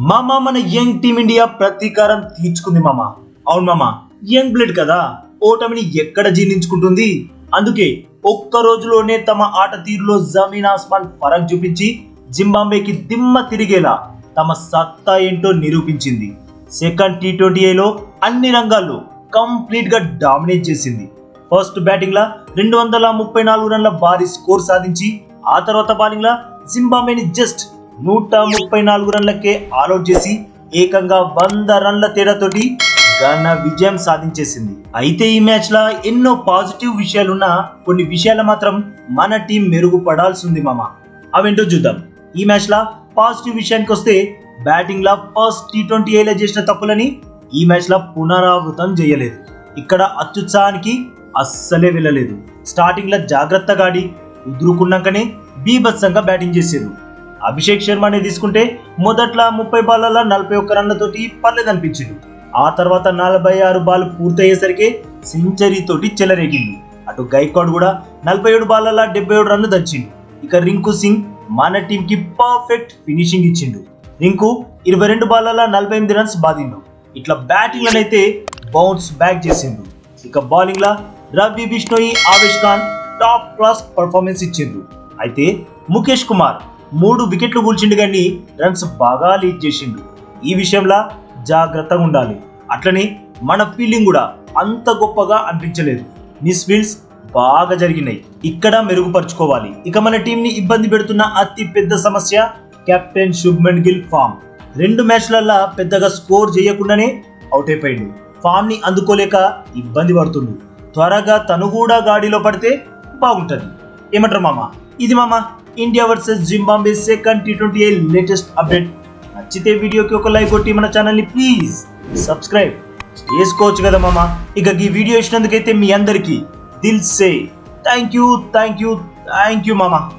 మామ మన young team India ప్రతీకారం తీర్చుకుంది మామ. అవును మామ యంగ్ బ్లడ్ కదా. ఓటమిని ఎక్కడ జీర్ణించుకుంటుంది? అందుకే ఒక్క రోజులోనే తమ ఆట తీరులో జమీన్ ఆస్మాన్ ఫరక్ చూపించి జింబాబేకి దిమ్మ తిరిగేలా తమ సత్తా ఏంటో నిరూపించింది. సెకండ్ టీ ట్వంటీలో అన్ని రంగాల్లో కంప్లీట్గా డామినేట్ చేసింది. ఫస్ట్ బ్యాటింగ్ లా రెండు వందల ముప్పై నాలుగు రన్ల భారీ స్కోర్ సాధించి ఆ తర్వాత బౌలింగ్ లా జింబాబేని జస్ట్ నూట ముప్పై నాలుగు రన్లకే ఆల్అౌట్ చేసి ఏకంగా వంద రన్ల తేడాతోటి ఘన విజయం సాధించేసింది. అయితే ఈ మ్యాచ్ లా ఎన్నో పాజిటివ్ విషయాలున్నా కొన్ని విషయాలు మాత్రం మన టీం మెరుగుపడాల్సి ఉంది మామ. అవేంటో చూద్దాం. ఈ మ్యాచ్ లా పాజిటివ్ విషయానికి వస్తే బ్యాటింగ్ లా ఫస్ట్ టీ ట్వంటీ ఏలో చేసిన తప్పులని ఈ మ్యాచ్ లా పునరావృతం చేయలేదు. ఇక్కడ అత్యుత్సాహానికి అస్సలే వెళ్ళలేదు. స్టార్టింగ్లో జాగ్రత్తగా ఆడి కుదురుకున్నాకనే బీభత్సంగా బ్యాటింగ్ చేసేది అభిషేక్ శర్మని తీసుకుంటే మొదట్లో ముప్పై బాళ్ళలో నలభై ఒక్క రన్లతోటి పర్లేదనిపించిండు ఆ తర్వాత నలభై ఆరు బాల్ పూర్తయ్యేసరికి సెంచరీతోటి చెలరేగింది. అటు గైక్వాడ్ కూడా నలభై ఏడు బాలల డెబ్బై ఏడు రన్లు దంచిండు ఇక రింకు సింగ్ మన టీం కి పర్ఫెక్ట్ ఫినిషింగ్ ఇచ్చిండు. రింకు ఇరవై రెండు బాళ్ళలో నలభై ఎనిమిది రన్స్ బాదిండు. ఇట్లా బ్యాటింగ్ అయితే బౌన్స్ బ్యాక్ చేసిండు. ఇక బౌలింగ్ లా Ravi Bishnoi Avesh Khan top class performance ఇచ్చిండు. అయితే ముఖేష్ కుమార్ మూడు వికెట్లు కూల్చిండు కానీ రన్స్ బాగా లీడ్ చేసిండు. ఈ విషయంలో జాగ్రత్తగా ఉండాలి. అట్లనే మన ఫీల్డింగ్ కూడా అంత గొప్పగా అనిపించలేదు. మిస్ ఫీల్డ్స్ బాగా జరిగినాయి. ఇక్కడ మెరుగుపరుచుకోవాలి. ఇక మన టీంని ఇబ్బంది పెడుతున్న అతి పెద్ద సమస్య కెప్టెన్ శుభ్మన్ గిల్ ఫామ్. రెండు మ్యాచ్లల్లా పెద్దగా స్కోర్ చేయకుండానే అవుట్ అయిపోయిండు. ఫామ్ని అందుకోలేక ఇబ్బంది పడుతుండు. త్వరగా తను కూడా గాడిలో పడితే బాగుంటుంది. ఏమంటారు మామ? ఇది మామ? India versus Zimbabwe second T twenty latest update నచ్చితే వీడియోకి ఒక లైక్ కొట్టి మన ఛానల్ని ప్లీజ్ సబ్స్క్రైబ్ చేసుకోవచ్చు కదా మామ? ఇక ఈ వీడియో ఇచ్చినందుకైతే మీ అందరికీ దిల్ సే. Thank you thank you thank you మామ.